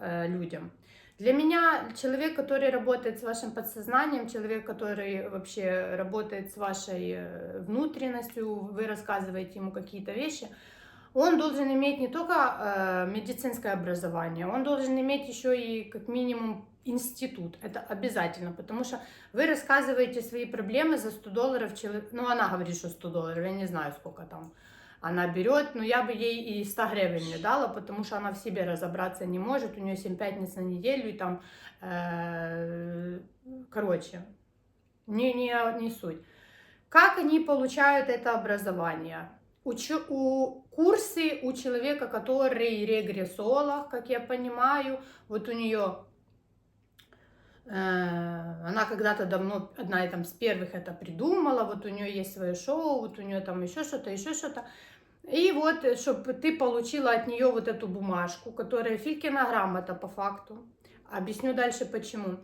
э, людям. Для меня человек, который работает с вашим подсознанием, человек, который вообще работает с вашей э, внутренностью, вы рассказываете ему какие-то вещи, он должен иметь не только э, медицинское образование, он должен иметь еще и как минимум институт. Это обязательно, потому что вы рассказываете свои проблемы за 100 долларов. Человек, ну, она говорит, что 100 долларов, я не знаю, сколько там она берет, но я бы ей и 100 гривен не дала, потому что она в себе разобраться не может, у нее 7 пятниц на неделю, и там, э, короче, не, не, не суть. Как они получают это образование? У, у курсы у человека, который регрессолог, как я понимаю, вот у нее Э, она когда-то давно, одна и там с первых это придумала, вот у нее есть свое шоу, вот у нее там еще что-то, еще что-то. И вот, чтобы ты получила от нее вот эту бумажку, которая Филькина грамота по факту. Объясню дальше почему.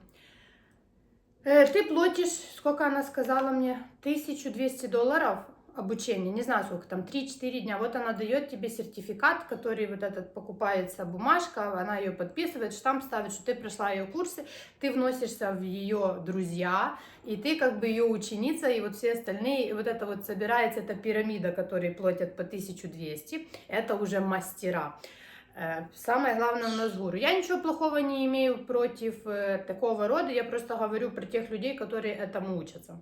Э, ты платишь, сколько она сказала мне, 1200 долларов обучение, не знаю сколько там, 3-4 дня, вот она дает тебе сертификат, который вот этот покупается бумажка, она ее подписывает, штамп ставит, что ты прошла ее курсы, ты вносишься в ее друзья, и ты как бы ее ученица, и вот все остальные, и вот это вот собирается, эта пирамида, которые платят по 1200, это уже мастера. Э, самое главное у нас гуру. Я ничего плохого не имею против э, такого рода, я просто говорю про тех людей, которые этому учатся.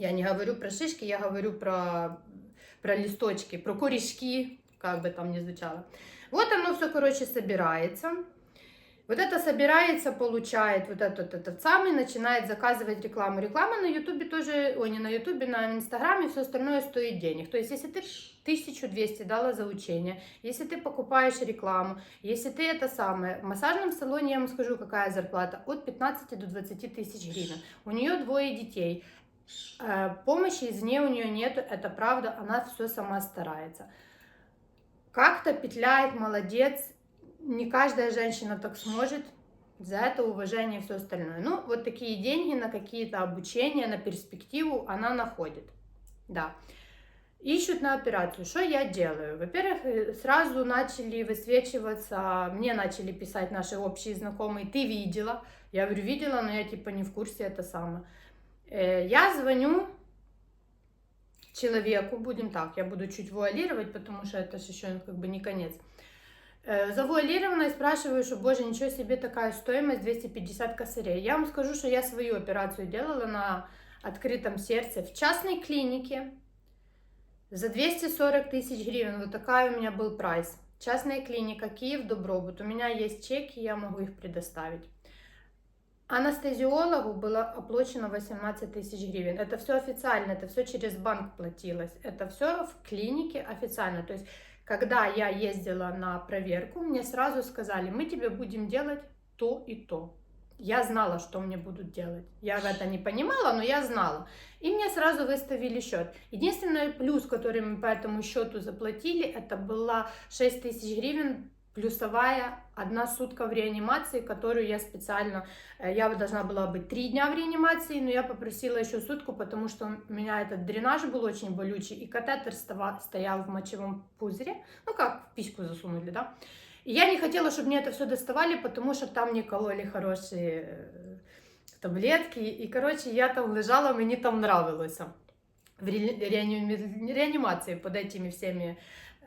Я не говорю про шишки, я говорю про, про листочки, про корешки, как бы там ни звучало. Вот оно все, короче, собирается. Вот это собирается, получает вот этот, этот самый, начинает заказывать рекламу. Реклама на Ютубе тоже, ой, не на Ютубе, на Инстаграме, все остальное стоит денег. То есть, если ты 1200 дала за учение, если ты покупаешь рекламу, если ты это самое, в массажном салоне, я вам скажу, какая зарплата, от 15 до 20 тысяч гривен. У нее двое детей. Э, помощи извне у нее нет, это правда, она все сама старается. Как-то петляет, молодец, не каждая женщина так сможет, за это уважение и все остальное. Ну, вот такие деньги на какие-то обучения, на перспективу она находит. Да. Ищут на операцию. Что я делаю? Во-первых, э, сразу начали высвечиваться, мне начали писать наши общие знакомые, ты видела? Я говорю, видела, но я типа не в курсе, это самое. Э, я звоню человеку, будем так, я буду чуть вуалировать, потому что это же еще как бы не конец. Э, завуалированно и спрашиваю, что, боже, ничего себе такая стоимость, 250 косарей. Я вам скажу, что я свою операцию делала на открытом сердце в частной клинике за 240 тысяч гривен. Вот такая у меня был прайс. Частная клиника, Киев, Добробут. У меня есть чеки, я могу их предоставить. Анестезиологу было оплачено 18 тысяч гривен. Это все официально, это все через банк платилось. Это все в клинике официально. То есть, когда я ездила на проверку, мне сразу сказали, мы тебе будем делать то и то. Я знала, что мне будут делать. Я это не понимала, но я знала. И мне сразу выставили счет. Единственный плюс, который мы по этому счету заплатили, это было 6 тысяч гривен плюсовая одна сутка в реанимации, которую я специально, э, я должна была быть три дня в реанимации, но я попросила еще сутку, потому что у меня этот дренаж был очень болючий, и катетер стоял в мочевом пузыре, ну как в письку засунули, да. И я не хотела, чтобы мне это все доставали, потому что там мне кололи хорошие э, таблетки, и, короче, я там лежала, мне там нравилось в реанимации под этими всеми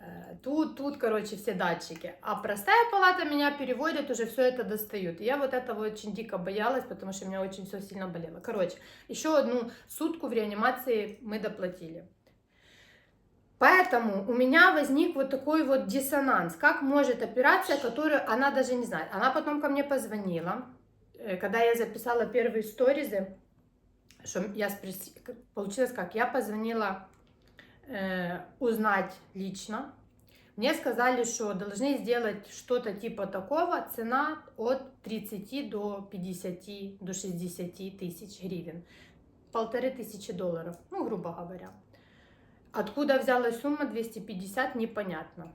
Э, тут, тут, короче, все датчики. А простая палата меня переводит, уже все это достают. И я вот этого очень дико боялась, потому что у меня очень все сильно болело. Короче, еще одну сутку в реанимации мы доплатили. Поэтому у меня возник вот такой вот диссонанс. Как может операция, которую она даже не знает. Она потом ко мне позвонила, э, когда я записала первые сторизы, что я спросила, получилось как, я позвонила э, узнать лично. Мне сказали, что должны сделать что-то типа такого, цена от 30 до 50, до 60 тысяч гривен. Полторы тысячи долларов, ну, грубо говоря. Откуда взялась сумма 250, непонятно.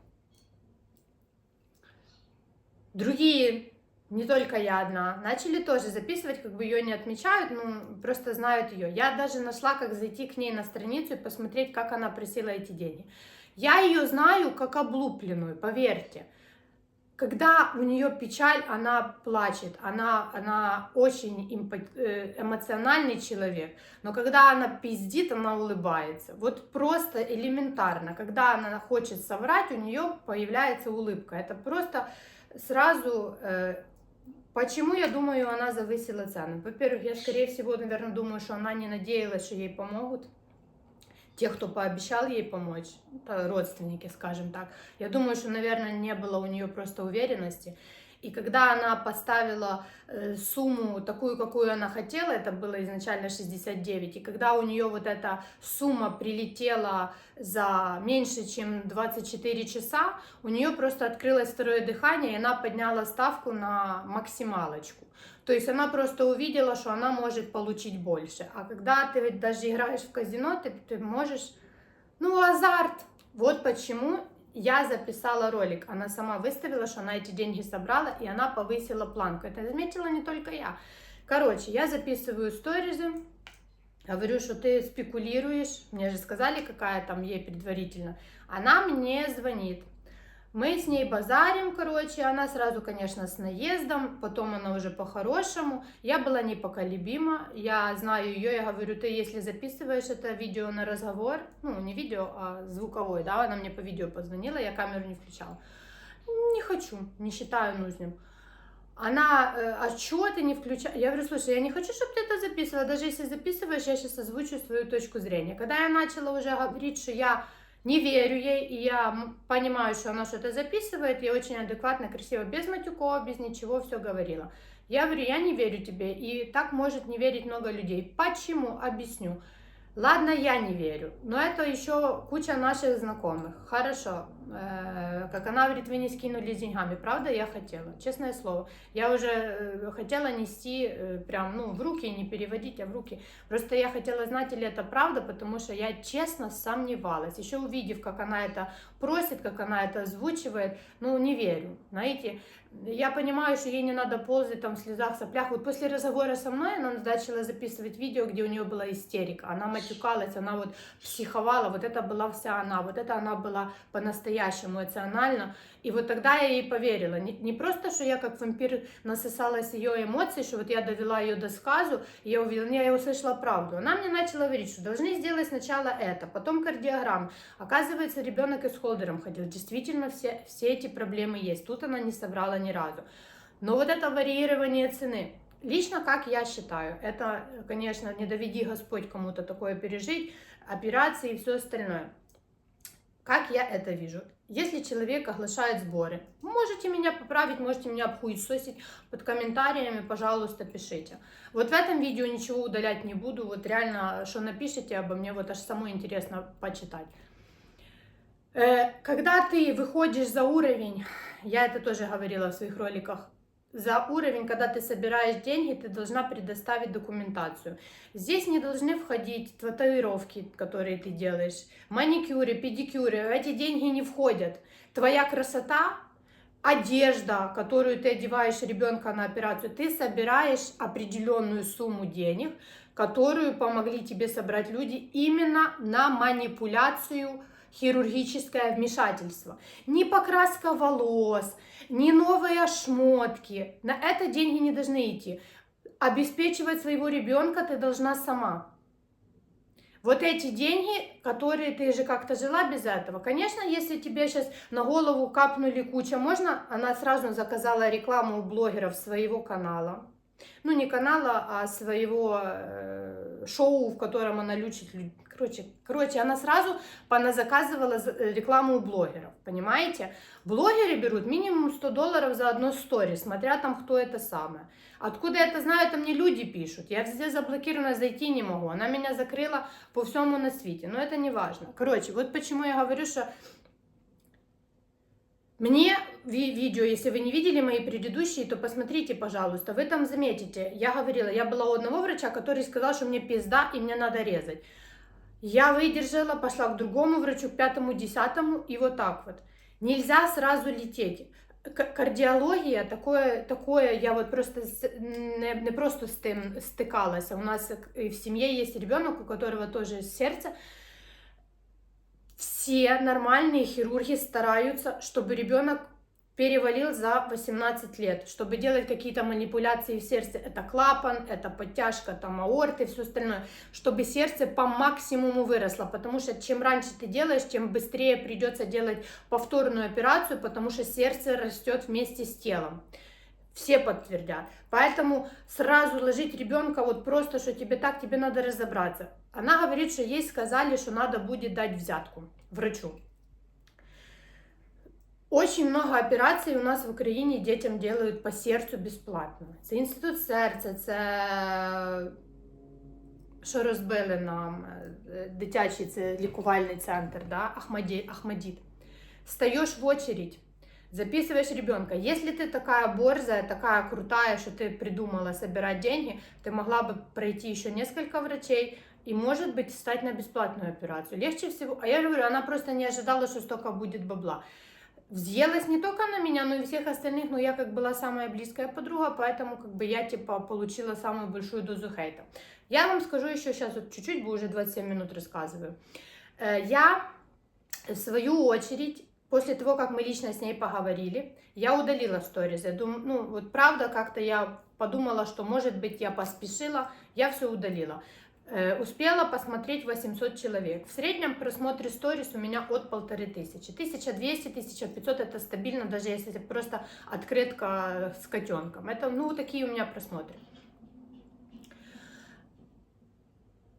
Другие не только я одна, начали тоже записывать, как бы ее не отмечают, ну, просто знают ее. Я даже нашла, как зайти к ней на страницу и посмотреть, как она просила эти деньги. Я ее знаю как облупленную, поверьте. когда у нее печаль, она плачет, она, она очень э, эмоциональный человек, но когда она пиздит, она улыбается. Вот просто элементарно, когда она хочет соврать, у нее появляется улыбка. Это просто сразу... Э, почему я думаю, она завысила цены? Во-первых, я, скорее всего, наверное, думаю, что она не надеялась, что ей помогут тех, кто пообещал ей помочь, родственники, скажем так. Я думаю, что, наверное, не было у нее просто уверенности. И когда она поставила э, сумму такую, какую она хотела, это было изначально 69, и когда у нее вот эта сумма прилетела за меньше, чем 24 часа, у нее просто открылось второе дыхание, и она подняла ставку на максималочку. То есть она просто увидела, что она может получить больше. А когда ты ведь даже играешь в казино, ты, ты можешь... Ну, азарт. Вот почему я записала ролик. Она сама выставила, что она эти деньги собрала, и она повысила планку. Это заметила не только я. Короче, я записываю сторизы, говорю, что ты спекулируешь. Мне же сказали, какая там ей предварительно. Она мне звонит. Мы с ней базарим, короче, она сразу, конечно, с наездом, потом она уже по-хорошему. Я была непоколебима, я знаю ее, я говорю, ты если записываешь это видео на разговор, ну, не видео, а звуковой, да, она мне по видео позвонила, я камеру не включала. Не хочу, не считаю нужным. Она, э, а что ты не включаешь? Я говорю, слушай, я не хочу, чтобы ты это записывала, даже если записываешь, я сейчас озвучу свою точку зрения. Когда я начала уже говорить, что я не верю ей, и я понимаю, что она что-то записывает, я очень адекватно, красиво, без матюков, без ничего все говорила. Я говорю, я не верю тебе, и так может не верить много людей. Почему? Объясню. Ладно, я не верю, но это еще куча наших знакомых. Хорошо, как она говорит, вы не скинули деньгами, правда, я хотела, честное слово. Я уже э, хотела нести э, прям, ну, в руки, не переводить, а в руки. Просто я хотела знать, или это правда, потому что я честно сомневалась. Еще увидев, как она это просит, как она это озвучивает, ну, не верю, знаете. Я понимаю, что ей не надо ползать там в слезах, соплях. Вот после разговора со мной она начала записывать видео, где у нее была истерика. Она матюкалась, она вот психовала. Вот это была вся она. Вот это она была по-настоящему эмоционально. И вот тогда я ей поверила. Не, не просто, что я как вампир насосалась ее эмоций, что вот я довела ее до сказу, и я увидела, я услышала правду. Она мне начала говорить, что должны сделать сначала это, потом кардиограмм. Оказывается, ребенок и с холдером ходил. Действительно, все, все эти проблемы есть. Тут она не соврала ни разу. Но вот это варьирование цены. Лично, как я считаю, это, конечно, не доведи Господь кому-то такое пережить, операции и все остальное. Как я это вижу? Если человек оглашает сборы, можете меня поправить, можете меня обхуесосить под комментариями, пожалуйста, пишите. Вот в этом видео ничего удалять не буду, вот реально, что напишите обо мне, вот аж самое интересно почитать. Э, когда ты выходишь за уровень, я это тоже говорила в своих роликах, за уровень, когда ты собираешь деньги, ты должна предоставить документацию. Здесь не должны входить татуировки, которые ты делаешь, маникюры, педикюры. Эти деньги не входят. Твоя красота, одежда, которую ты одеваешь ребенка на операцию, ты собираешь определенную сумму денег, которую помогли тебе собрать люди именно на манипуляцию хирургическое вмешательство. Не покраска волос, не новые шмотки. На это деньги не должны идти. Обеспечивать своего ребенка ты должна сама. Вот эти деньги, которые ты же как-то жила без этого. Конечно, если тебе сейчас на голову капнули куча, можно, она сразу заказала рекламу у блогеров своего канала. Ну, не канала, а своего э, шоу, в котором она лечит Короче, короче, она сразу заказывала э, рекламу у блогеров, понимаете? Блогеры берут минимум 100 долларов за одно стори, смотря там, кто это самое. Откуда я это знаю, это мне люди пишут. Я везде заблокирована, зайти не могу. Она меня закрыла по всему на свете, но это не важно. Короче, вот почему я говорю, что мне ви видео, если вы не видели мои предыдущие, то посмотрите, пожалуйста. Вы там заметите, я говорила, я была у одного врача, который сказал, что мне пизда и мне надо резать. Я выдержала, пошла к другому врачу, к пятому, десятому, и вот так вот. Нельзя сразу лететь. Кардиология, такое, такое, я вот просто не, не просто с тем стыкалась. У нас в семье есть ребенок, у которого тоже сердце. Все нормальные хирурги стараются, чтобы ребенок перевалил за 18 лет, чтобы делать какие-то манипуляции в сердце. Это клапан, это подтяжка там аорты, все остальное, чтобы сердце по максимуму выросло, потому что чем раньше ты делаешь, тем быстрее придется делать повторную операцию, потому что сердце растет вместе с телом. Все подтвердят. Поэтому сразу ложить ребенка вот просто, что тебе так, тебе надо разобраться. Она говорит, что ей сказали, что надо будет дать взятку врачу. Очень много операцій у нас в Україні дітям делають по серцю безплатно. Це інститут серця, це що розбили нам е, дитячий це лікувальний центр, да? Ахмаді, Ахмадіт. Стаєш в очередь, записываешь ребенка. Если ты такая борзая, такая крутая, что ты придумала собирать деньги, ты могла бы пройти еще несколько врачей и, может быть, встать на бесплатную операцию. Легче всего. А я говорю, она просто не ожидала, что столько будет бабла Взъелась не только на меня, но и всех остальных, но я как была самая близкая подруга, поэтому как бы я типа получила самую большую дозу хейта. Я вам скажу еще сейчас, вот чуть-чуть, бы уже 27 минут рассказываю. Э, я, в свою очередь, после того, как мы лично с ней поговорили, я удалила сторис. Я думаю, ну вот правда, как-то я подумала, что может быть я поспешила, я все удалила. Э, успела посмотреть 800 человек. В среднем просмотре сторис у меня от полторы тысячи. 1200, 1500 это стабильно, даже если это просто открытка с котенком. Это, ну, такие у меня просмотры.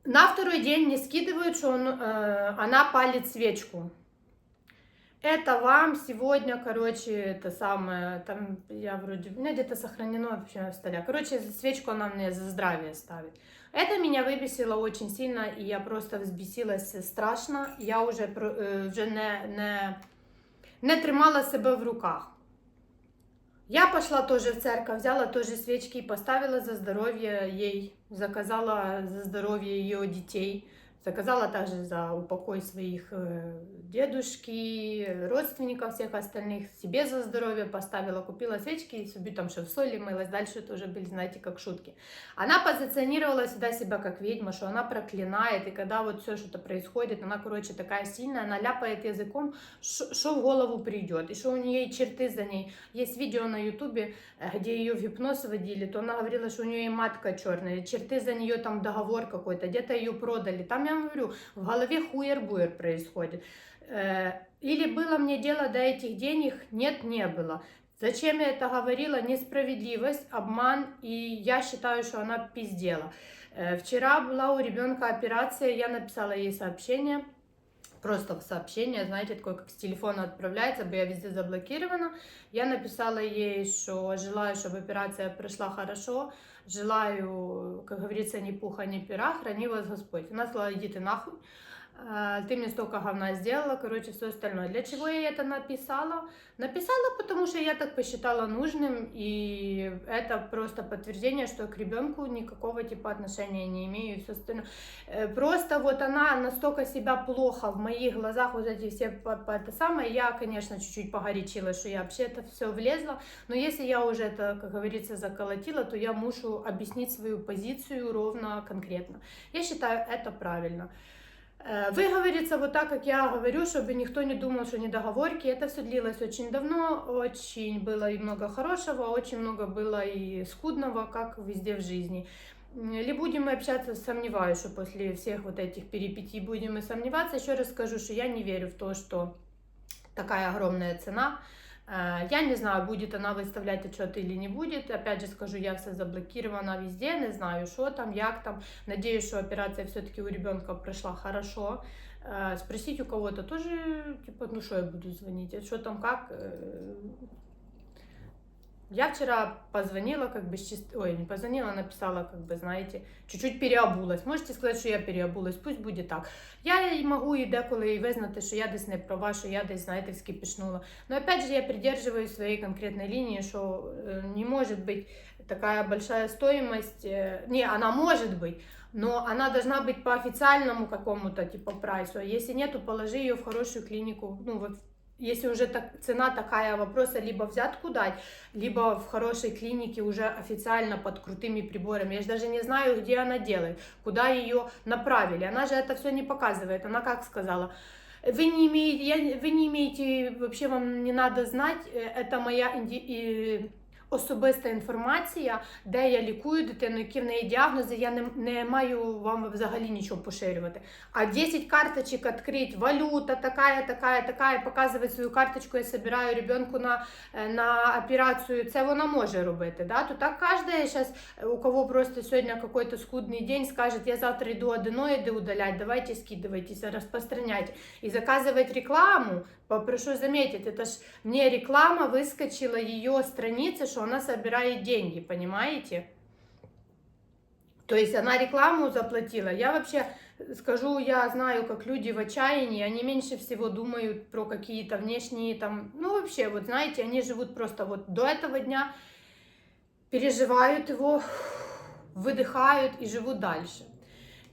На второй день мне скидывают, что он, э, она палит свечку. Это вам сегодня, короче, это самое, там я вроде, у меня где-то сохранено вообще в столе. Короче, свечку она мне за здравие ставит. Это меня выбесило очень сильно, и я просто взбесилась страшно. Я уже, вже не, не, не тримала себе в руках. Я пошла тоже в церковь, взяла тоже свечки и поставила за здоровье ей, заказала за здоровье ее детей. Заказала также за упокой своих э, дедушки, родственников всех остальных, себе за здоровье поставила, купила свечки и себе там что в соли мылась. Дальше тоже были, знаете, как шутки. Она позиционировала сюда себя как ведьма, что она проклинает, и когда вот все что-то происходит, она, короче, такая сильная, она ляпает языком, что в голову придет, и что у нее черты за ней. Есть видео на ютубе, э, где ее в гипноз водили, то она говорила, что у нее и матка черная, черты за нее там договор какой-то, где-то ее продали. Там я говорю, в голове хуер-буер происходит. Э, или было мне дело до этих денег? Нет, не было. Зачем я это говорила? Несправедливость, обман, и я считаю, что она пиздела. Э, вчера была у ребенка операция, я написала ей сообщение, просто сообщение, знаете, такое, как с телефона отправляется, бы я везде заблокирована. Я написала ей, что желаю, чтобы операция прошла хорошо, желаю, как говорится, ни пуха, ни пера, храни вас Господь. Она сказала, иди ты нахуй. А, ты мне столько говна сделала, короче, все остальное. Для чего я это написала? Написала, потому что я так посчитала нужным, и это просто подтверждение, что к ребенку никакого типа отношения не имею и все остальное. Э, просто вот она настолько себя плохо в моих глазах, вот эти все по, по это самое, я, конечно, чуть-чуть погорячила, что я вообще это все влезла, но если я уже это, как говорится, заколотила, то я мушу объяснить свою позицию ровно, конкретно. Я считаю это правильно. Выговориться вот так, как я говорю, чтобы никто не думал, что недоговорки. Это все длилось очень давно, очень было и много хорошего, очень много было и скудного, как везде в жизни. Или будем мы общаться, сомневаюсь, что после всех вот этих перипетий будем мы сомневаться. Еще раз скажу, что я не верю в то, что такая огромная цена – я не знаю, будет она выставлять отчет или не будет. Опять же скажу, я все заблокирована везде, не знаю, что там, як там. Надеюсь, что операция все-таки у ребенка прошла хорошо. Э, спросить у кого-то тоже, типа, ну что я буду звонить, что там, как. Э, я вчера позвонила, как бы, чист... ой, не позвонила, написала, как бы, знаете, чуть-чуть переобулась. Можете сказати, що я переобулась, пусть буде так. Я могу і деколи і визнати, що я десь не права, що я десь, знаєте, вскипішнула. Но опять же, я придерживаюсь своей конкретной линии, что не может быть такая большая стоимость. Не, она может быть, но она должна быть по официальному какому-то типа прайсу. Если нету, положи ее в хорошую клинику, ну вот если уже так, цена такая вопроса, либо взятку дать, либо в хорошей клинике уже официально под крутыми приборами. Я же даже не знаю, где она делает, куда ее направили. Она же это все не показывает. Она как сказала, Вы не имеете, я, не- вы не имеете, вообще вам не надо знать, е, это моя інді, і, особиста інформація, де я лікую дитину, які в неї діагнози, я не, не маю вам взагалі нічого поширювати. А 10 карточек открыть, валюта такая, такая, такая, показувати свою карточку, я собираю ребенку на, е, на операцію, це вона може робити. Да? То так кожна зараз, у кого просто сьогодні какой-то скудний день, скажет, я завтра йду аденоиды удалять, давайте скидывайтесь, распространяйте. И заказывать рекламу, попрошу заметить, это ж мне реклама выскочила ее страницы, что она собирает деньги, понимаете? То есть она рекламу заплатила. Я вообще скажу, я знаю, как люди в отчаянии, они меньше всего думают про какие-то внешние там, ну вообще, вот знаете, они живут просто вот до этого дня, переживают его, выдыхают и живут дальше.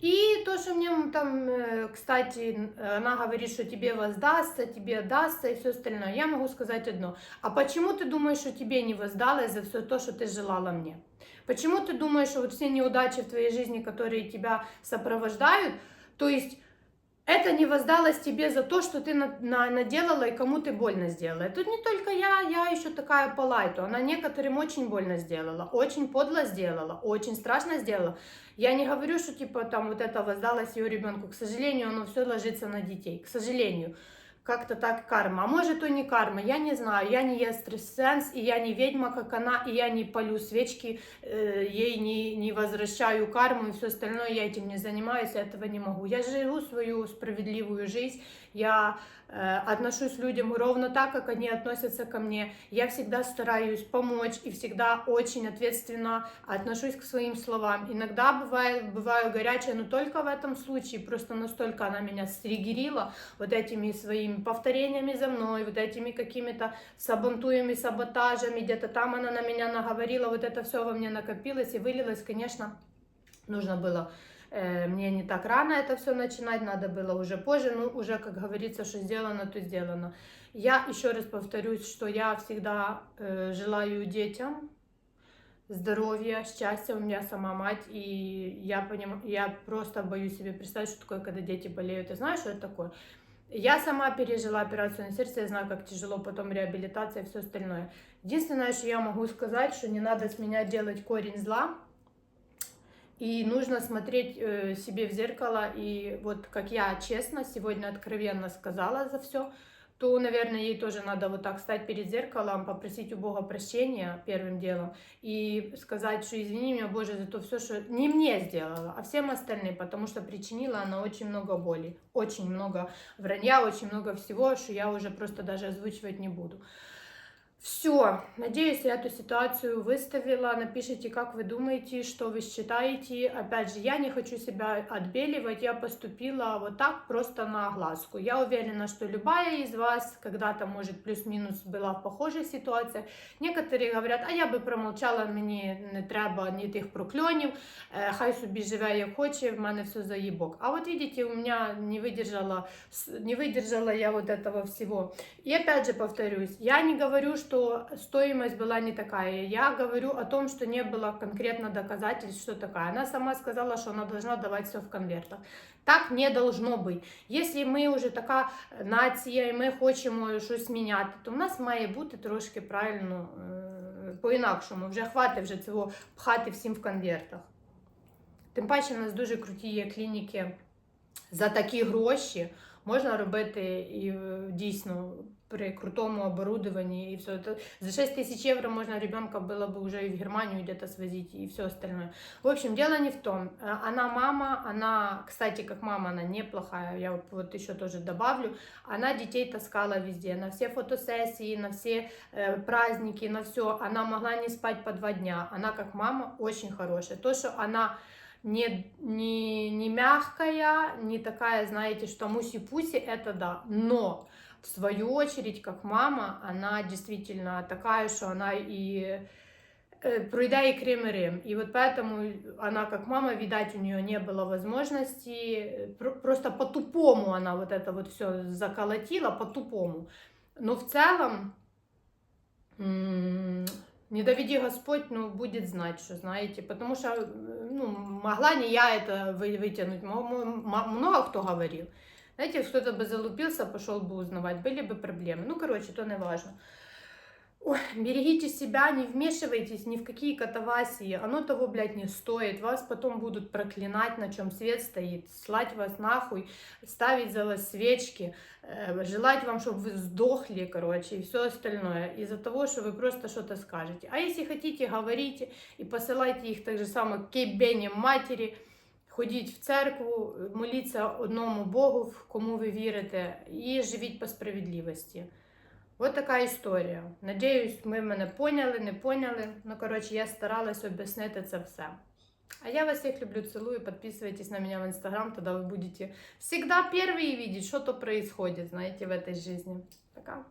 И то, что мне там, э, кстати, она говорит, что тебе воздастся, тебе отдастся и все остальное, я могу сказать одно. А почему ты думаешь, что тебе не воздалось за все то, что ты желала мне? Почему ты думаешь, что вот все неудачи в твоей жизни, которые тебя сопровождают, то есть это не воздалось тебе за то, что ты на- на- наделала и кому ты больно сделала. Тут не только я, я еще такая по лайту. Она некоторым очень больно сделала, очень подло сделала, очень страшно сделала. Я не говорю, что типа там вот это воздалось ее ребенку. К сожалению, оно все ложится на детей. К сожалению. Как-то так карма. А может, то не карма, я не знаю. Я не экстрасенс, и я не ведьма, как она, и я не полю свечки, э, ей не, не возвращаю карму и все остальное. Я этим не занимаюсь, я этого не могу. Я живу свою справедливую жизнь. Я отношусь к людям ровно так, как они относятся ко мне. Я всегда стараюсь помочь и всегда очень ответственно отношусь к своим словам. Иногда бывает, бываю горячая, но только в этом случае. Просто настолько она меня стригерила вот этими своими повторениями за мной, вот этими какими-то сабантуями, саботажами. Где-то там она на меня наговорила, вот это все во мне накопилось и вылилось, конечно, нужно было Э, Мне не так рано это все начинать, надо было уже позже, ну уже, как говорится, что сделано, то сделано. Я еще раз повторюсь, что я всегда э, желаю детям здоровья, счастья. У меня сама мать, и я, поним... я просто боюсь себе представить, что такое, когда дети болеют. Ты знаешь, что это такое? Я сама пережила операцию на сердце, я знаю, как тяжело потом реабилитация и все остальное. Единственное, что я могу сказать, что не надо с меня делать корень зла, и нужно смотреть э, себе в зеркало. И вот как я честно сегодня откровенно сказала за все, то, наверное, ей тоже надо вот так стать перед зеркалом, попросить у Бога прощения первым делом и сказать, что извини меня, Боже, за то все, что не мне сделала, а всем остальным, потому что причинила она очень много боли, очень много вранья, очень много всего, что я уже просто даже озвучивать не буду. Все, надеюсь, я эту ситуацию выставила. Напишите, как вы думаете, что вы считаете. Опять же, я не хочу себя отбеливать, я поступила вот так, просто на огласку. Я уверена, что любая из вас когда-то, может, плюс-минус была в похожей ситуации. Некоторые говорят, а я би промовчала, мені не треба ні тих прокльонів, е, хай собі живе як хоче, в мене все заїбок. А вот видите, у меня не выдержала, с- не выдержала я вот этого всего. И опять же повторюсь, я не говорю, что стоимость была не такая. Я говорю о том, что не было конкретно доказательств, что такая. Она сама сказала, что она должна давать все в конвертах. Так не должно быть. Если ми вже така нація, і ми хочемо щось міняти, то в нас має бути трошки правильно е, по-інакшому. Вже хватить вже цього пхати всім в конвертах. Тим паче, в нас дуже круті є клініки за такі гроші. Можна робити і е, дійсно при крутому оборудовании и все. Это за 6 тысяч евро можно ребенка было бы уже и в Германию где-то свозить и все остальное. В общем, дело не в том. Э, Она мама, она, кстати, как мама, она неплохая, я вот, еще тоже добавлю. Она детей таскала везде, на все фотосессии, на все э, праздники, на все. Она могла не спать по два дня. Она как мама очень хорошая. То, что она не, не, не мягкая, не такая, знаете, что муси-пуси, это да. Но в свою очередь, как мама, она действительно такая, что она и э, пройда и крем и. И вот поэтому она как мама, видать, у нее не было возможности, э, про- просто по-тупому она вот это вот все заколотила, по-тупому. Но в целом, м, не доведи Господь, ну, будет знать, что знаете, потому что, э, ну, могла не я это вы- вытянуть, много кто говорил. Знаете, кто-то бы залупился, пошел бы узнавать, были бы проблемы. Ну, короче, то не важно. Ой, берегите себя, не вмешивайтесь ни в какие катавасии. Оно того, блядь, не стоит. Вас потом будут проклинать, на чем свет стоит, слать вас нахуй, ставить за вас свечки, э, желать вам, чтобы вы сдохли, короче, и все остальное. Из-за того, что вы просто что-то скажете. А если хотите, говорите и посылайте их так же само к ебені матері, ходіть в церкву, моліться одному Богу, в кому ви вірите, і живіть по справедливості. Вот така історія. Надіюсь, ви мене поняли, не поняли. Ну, коротше, я старалась об'яснити це все. А я вас всех люблю, целую. Подписывайтесь на меня в Инстаграм, тогда вы будете всегда первые видеть, что то происходит, знаете, в этой жизни. Пока.